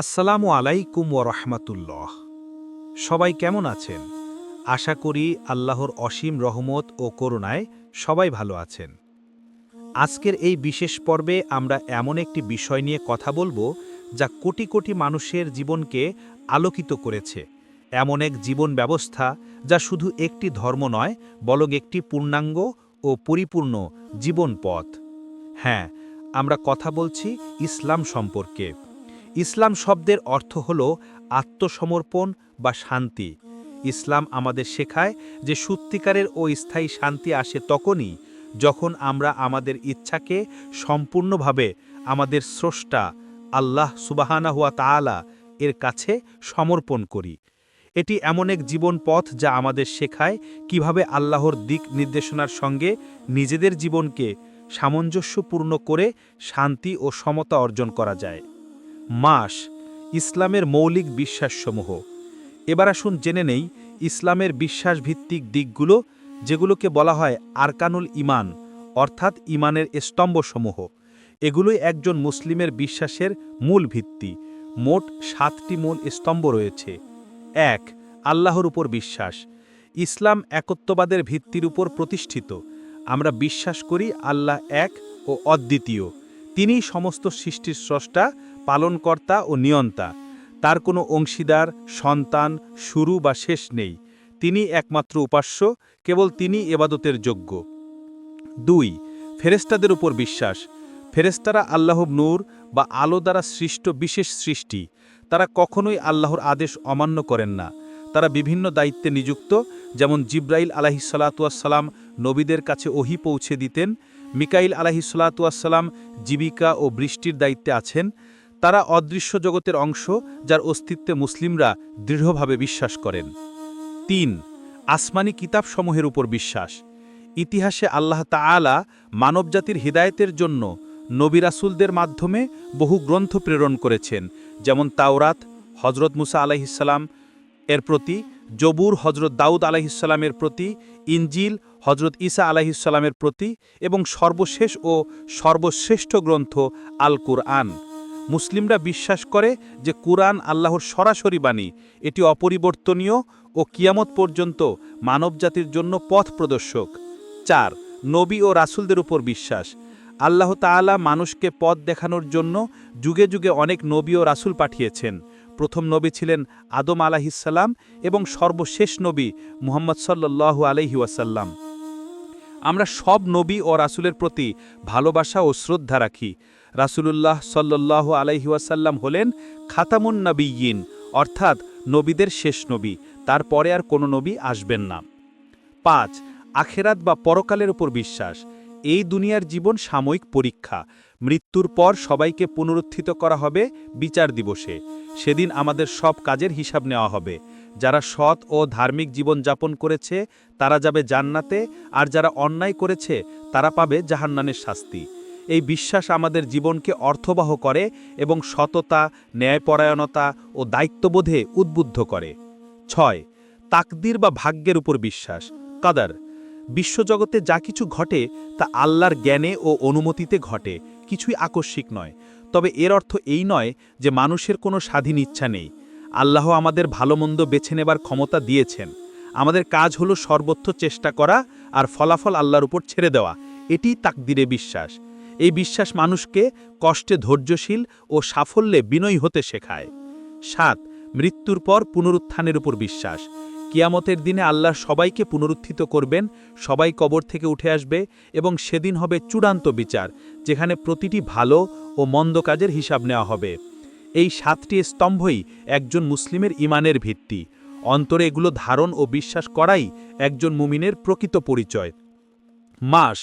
আসসালামু আলাইকুম ও রহমাতুল্লাহ। সবাই কেমন আছেন? আশা করি আল্লাহর অসীম রহমত ও করুণায় সবাই ভালো আছেন। আজকের এই বিশেষ পর্বে আমরা এমন একটি বিষয় নিয়ে কথা বলব যা কোটি কোটি মানুষের জীবনকে আলোকিত করেছে। এমন এক জীবন ব্যবস্থা যা শুধু একটি ধর্ম নয়, বরং একটি পূর্ণাঙ্গ ও পরিপূর্ণ জীবন পথ। হ্যাঁ আমরা কথা বলছি ইসলাম সম্পর্কে। ইসলাম শব্দের অর্থ হল আত্মসমর্পণ বা শান্তি। ইসলাম আমাদের শেখায় যে সত্যিকারের ও স্থায়ী শান্তি আসে তখনই যখন আমরা আমাদের ইচ্ছাকে সম্পূর্ণভাবে আমাদের স্রষ্টা আল্লাহ সুবাহানা হুয়া তাআলা এর কাছে সমর্পণ করি। এটি এমন এক জীবন পথ যা আমাদের শেখায় কীভাবে আল্লাহর দিক নির্দেশনার সঙ্গে নিজেদের জীবনকে সামঞ্জস্যপূর্ণ করে শান্তি ও সমতা অর্জন করা যায়। মাস ইসলামের মৌলিক বিশ্বাসসমূহ। এবার আসুন জেনে নেই ইসলামের বিশ্বাসভিত্তিক দিকগুলো, যেগুলোকে বলা হয় আরকানুল ইমান অর্থাৎ ইমানের স্তম্ভসমূহ। এগুলোই একজন মুসলিমের বিশ্বাসের মূল ভিত্তি। মোট সাতটি মূল স্তম্ভ রয়েছে। এক, আল্লাহর উপর বিশ্বাস। ইসলাম একত্ববাদের ভিত্তির উপর প্রতিষ্ঠিত। আমরা বিশ্বাস করি আল্লাহ এক ও অদ্বিতীয়। তিনি সমস্ত সৃষ্টির স্রষ্টা, পালনকর্তা ও নিয়ন্তা। তার কোনো অংশীদার, সন্তান, শুরু বা শেষ নেই। তিনি একমাত্র উপাস্য, কেবল তিনি এবাদতের যোগ্য। দুই ফেরেস্তাদের উপর বিশ্বাস। ফেরেস্তারা আল্লাহ নূর বা আলো দ্বারা সৃষ্ট বিশেষ সৃষ্টি। তারা কখনোই আল্লাহর আদেশ অমান্য করেন না। তারা বিভিন্ন দায়িত্বে নিযুক্ত, যেমন জিব্রাইল আলাহিসাল্লাতুয়াসাল্লাম নবীদের কাছে ওহি পৌঁছে দিতেন মিকাইল আলাহিসাল্লাতুয়াসাল্লাম জীবিকা ও বৃষ্টির দায়িত্বে আছেন। তারা অদৃশ্য জগতের অংশ যার অস্তিত্বে মুসলিমরা দৃঢ়ভাবে বিশ্বাস করেন। তিন, আসমানি কিতাবসমূহের উপর বিশ্বাস। ইতিহাসে আল্লাহ তাআলা মানবজাতির হিদায়তের জন্য নবী রাসূলদের মাধ্যমে বহু গ্রন্থ প্রেরণ করেছেন, যেমন তাওরাত হজরত মুসা আলাইহিসাল্লাম এর প্রতি জবুর হজরত দাউদ আলাইহিসাল্লামের প্রতি ইঞ্জিল হজরত ঈসা আলাইহিসাল্লামের প্রতি এবং সর্বশেষ ও সর্বশ্রেষ্ঠ গ্রন্থ আল কুরআন মুসলিমরা বিশ্বাস করে যে কুরআন আল্লাহর সরাসরি বাণী। এটি অপরিবর্তনীয় ও কিয়ামত পর্যন্ত মানবজাতির জন্য পথ প্রদর্শক। চার, নবী ও রাসূলদের উপর বিশ্বাস। আল্লাহ তাআলা মানুষকে পথ দেখানোর জন্য যুগে যুগে অনেক নবী ও রাসূল পাঠিয়েছেন। প্রথম নবী ছিলেন আদম আলাহিসাল্লাম এবং সর্বশেষ নবী মুহাম্মদ সাল্লাল্লাহু আলাইহি ওয়াসাল্লাম। আমরা সব নবী ও রাসুলের প্রতি ভালোবাসা ও শ্রদ্ধা রাখি। রাসূলুল্লাহ সাল্লাহ আলাইহিওয়াসাল্লাম হলেন খাতামুন নবীয়িন অর্থাৎ নবীদের শেষ নবী, তারপরে আর কোনো নবী আসবেন না। পাঁচ, আখেরাত বা পরকালের উপর বিশ্বাস। এই দুনিয়ার জীবন সাময়িক পরীক্ষা। মৃত্যুর পর সবাইকে পুনরুত্থিত করা হবে বিচার দিবসে। সেদিন আমাদের সব কাজের হিসাব নেওয়া হবে। যারা সৎ ও ধার্মিক জীবন যাপন করেছে, তারা যাবে জান্নাতে, আর যারা অন্যায় করেছে, তারা পাবে জাহান্নানের শাস্তি। এই বিশ্বাস আমাদের জীবনকে অর্থবহ করে এবং সততা, ন্যায়পরায়ণতা ও দায়িত্ববোধে উদ্বুদ্ধ করে। ছয়, তাকদির বা ভাগ্যের উপর বিশ্বাস। কাদার, বিশ্বজগতে যা কিছু ঘটে, তা আল্লাহর জ্ঞানে ও অনুমতিতে ঘটে, কিছুই আকস্মিক নয়। তবে এর অর্থ এই নয় যে মানুষের কোনো স্বাধীন ইচ্ছা নেই। আল্লাহ আমাদের ভালো মন্দ বেছে নেবার ক্ষমতা দিয়েছেন। আমাদের কাজ হলো সর্বত্র চেষ্টা করা আর ফলাফল আল্লাহর উপর ছেড়ে দেওয়া। এটি তাকদিরে বিশ্বাস। এই বিশ্বাস মানুষকে কষ্টে ধৈর্যশীল ও সাফল্যে বিনয়ী হতে শেখায়। সাত, মৃত্যুর পর পুনরুত্থানের উপর বিশ্বাস। কিয়ামতের দিনে আল্লাহ সবাইকে পুনরুত্থিত করবেন, সবাই কবর থেকে উঠে আসবে এবং সেদিন হবে চূড়ান্ত বিচার, যেখানে প্রতিটি ভালো ও মন্দ কাজের হিসাব নেওয়া হবে। এই সাতটি স্তম্ভই একজন মুসলিমের ইমানের ভিত্তি। অন্তরে এগুলো ধারণ ও বিশ্বাস করাই একজন মুমিনের প্রকৃত পরিচয়। মাস,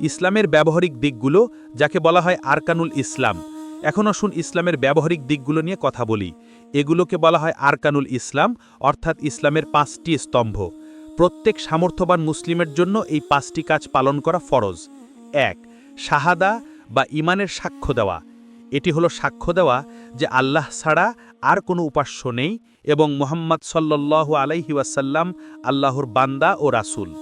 ইসলামের ব্যবহারিক দিকগুলো, যাকে বলা হয় আরকানুল ইসলাম। এখন আসুন ইসলামের ব্যবহারিক দিকগুলো নিয়ে কথা বলি। এগুলোকে বলা হয় আরকানুল ইসলাম, অর্থাৎ ইসলামের পাঁচটি স্তম্ভ। প্রত্যেক সামর্থ্যবান মুসলিমের জন্য এই পাঁচটি কাজ পালন করা ফরজ। এক, শাহাদা বা ইমানের সাক্ষ্য দেওয়া। এটি হলো সাক্ষ্য দেওয়া যে আল্লাহ ছাড়া আর কোনো উপাস্য নেই এবং মোহাম্মদ সাল্লাল্লাহু আলাইহি ওয়াসাল্লাম আল্লাহর বান্দা ও রাসূল।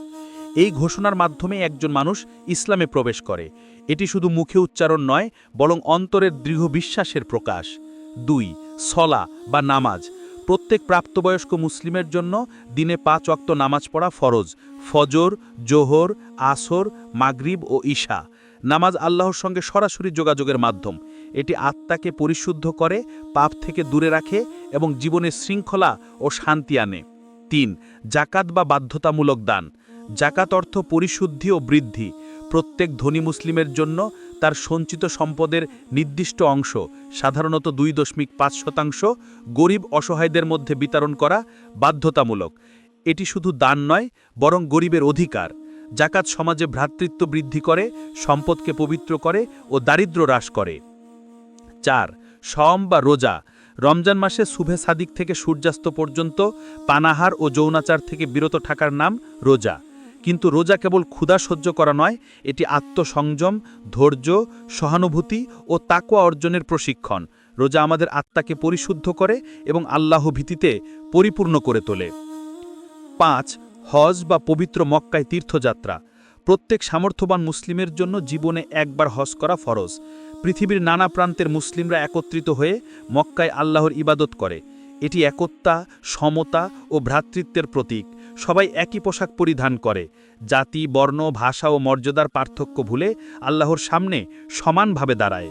এই ঘোষণার মাধ্যমে একজন মানুষ ইসলামে প্রবেশ করে। এটি শুধু মুখে উচ্চারণ নয়, বরং অন্তরের দৃঢ় বিশ্বাসের প্রকাশ। দুই, সলা বা নামাজ। প্রত্যেক প্রাপ্তবয়স্ক মুসলিমের জন্য দিনে পাঁচ অক্ত নামাজ পড়া ফরজ। ফজর, জোহর, আসর, মাগরিব ও ঈশা নামাজ আল্লাহর সঙ্গে সরাসরি যোগাযোগের মাধ্যম। এটি আত্মাকে পরিশুদ্ধ করে, পাপ থেকে দূরে রাখে এবং জীবনে শৃঙ্খলা ও শান্তি আনে। তিন জাকাত বা বাধ্যতামূলক দান। জাকাত অর্থ পরিশুদ্ধি ও বৃদ্ধি। প্রত্যেক ধনী মুসলিমের জন্য তার সঞ্চিত সম্পদের নির্দিষ্ট অংশ, সাধারণত দুই দশমিক পাঁচ শতাংশ, গরিব অসহায়দের মধ্যে বিতরণ করা বাধ্যতামূলক। এটি শুধু দান নয়, বরং গরিবের অধিকার। জাকাত সমাজে ভ্রাতৃত্ব বৃদ্ধি করে, সম্পদকে পবিত্র করে ও দারিদ্র্য হ্রাস করে। চার সম বা রোজা। রমজান মাসে শুভে সাদিক থেকে সূর্যাস্ত পর্যন্ত পানাহার ও যৌনাচার থেকে বিরত থাকার নাম রোজা। কিন্তু রোজা কেবল ক্ষুধা সহ্য করা নয়, এটি আত্মসংযম, ধৈর্য, সহানুভূতি ও তাকওয়া অর্জনের প্রশিক্ষণ। রোজা আমাদের আত্মাকে পরিশুদ্ধ করে এবং আল্লাহ ভীতিতে পরিপূর্ণ করে তোলে। পাঁচ, হজ বা পবিত্র মক্কায় তীর্থযাত্রা। প্রত্যেক সামর্থ্যবান মুসলিমের জন্য জীবনে একবার হজ করা ফরজ। পৃথিবীর নানা প্রান্তের মুসলিমরা একত্রিত হয়ে মক্কায় আল্লাহর ইবাদত করে। এটি একতা, সমতা ও ভ্রাতৃত্বের প্রতীক। সবাই একই পোশাক পরিধান করে। জাতি, বর্ণ, ভাষা ও মর্যাদার পার্থক্য ভুলে আল্লাহর সামনে সমানভাবে দাঁড়ায়।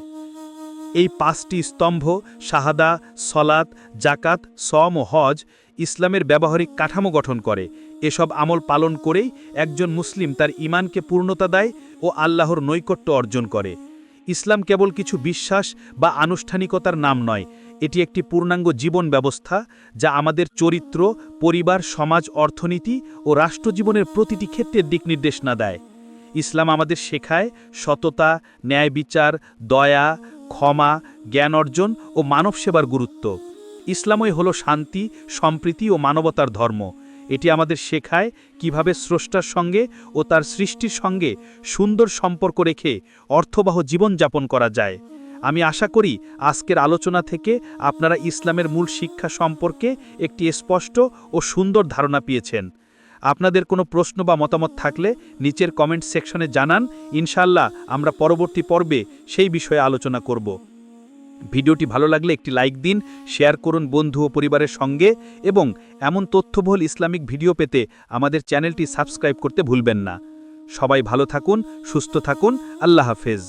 এই পাঁচটি স্তম্ভ, শাহাদা সলাত জাকাত সম ও হজ ইসলামের ব্যবহারিক কাঠামো গঠন করে। এসব আমল পালন করেই একজন মুসলিম তার ইমানকে পূর্ণতা দেয় ও আল্লাহর নৈকট্য অর্জন করে। ইসলাম কেবল কিছু বিশ্বাস বা আনুষ্ঠানিকতার নাম নয় এটি একটি পূর্ণাঙ্গ জীবন ব্যবস্থা যা আমাদের চরিত্র, পরিবার, সমাজ, অর্থনীতি ও রাষ্ট্রজীবনের প্রতিটি ক্ষেত্রের দিক নির্দেশনা দেয়। ইসলাম আমাদের শেখায় সততা, ন্যায় বিচার, দয়া, ক্ষমা, জ্ঞান অর্জন ও মানব সেবার গুরুত্ব। ইসলামই হল শান্তি, সম্প্রীতি ও মানবতার ধর্ম। এটি আমাদের শেখায় কীভাবে স্রষ্টার সঙ্গে ও তার সৃষ্টির সঙ্গে সুন্দর সম্পর্ক রেখে অর্থবহ জীবনযাপন করা যায়। আমি আশা করি আজকের আলোচনা থেকে আপনারা ইসলামের মূল শিক্ষা সম্পর্কে একটি স্পষ্ট ও সুন্দর ধারণা পেয়েছেন। আপনাদের কোনো প্রশ্ন বা মতামত থাকলে নিচের কমেন্ট সেকশনে জানান। ইনশাল্লাহ আমরা পরবর্তী পর্বে সেই বিষয়ে আলোচনা করব। ভিডিওটি ভালো লাগলে একটি লাইক দিন, শেয়ার করুন বন্ধু ও পরিবারের সঙ্গে এবং এমন তথ্যবহুল ইসলামিক ভিডিও পেতে আমাদের চ্যানেলটি সাবস্ক্রাইব করতে ভুলবেন না। সবাই ভালো থাকুন, সুস্থ থাকুন, আল্লাহ হাফেজ।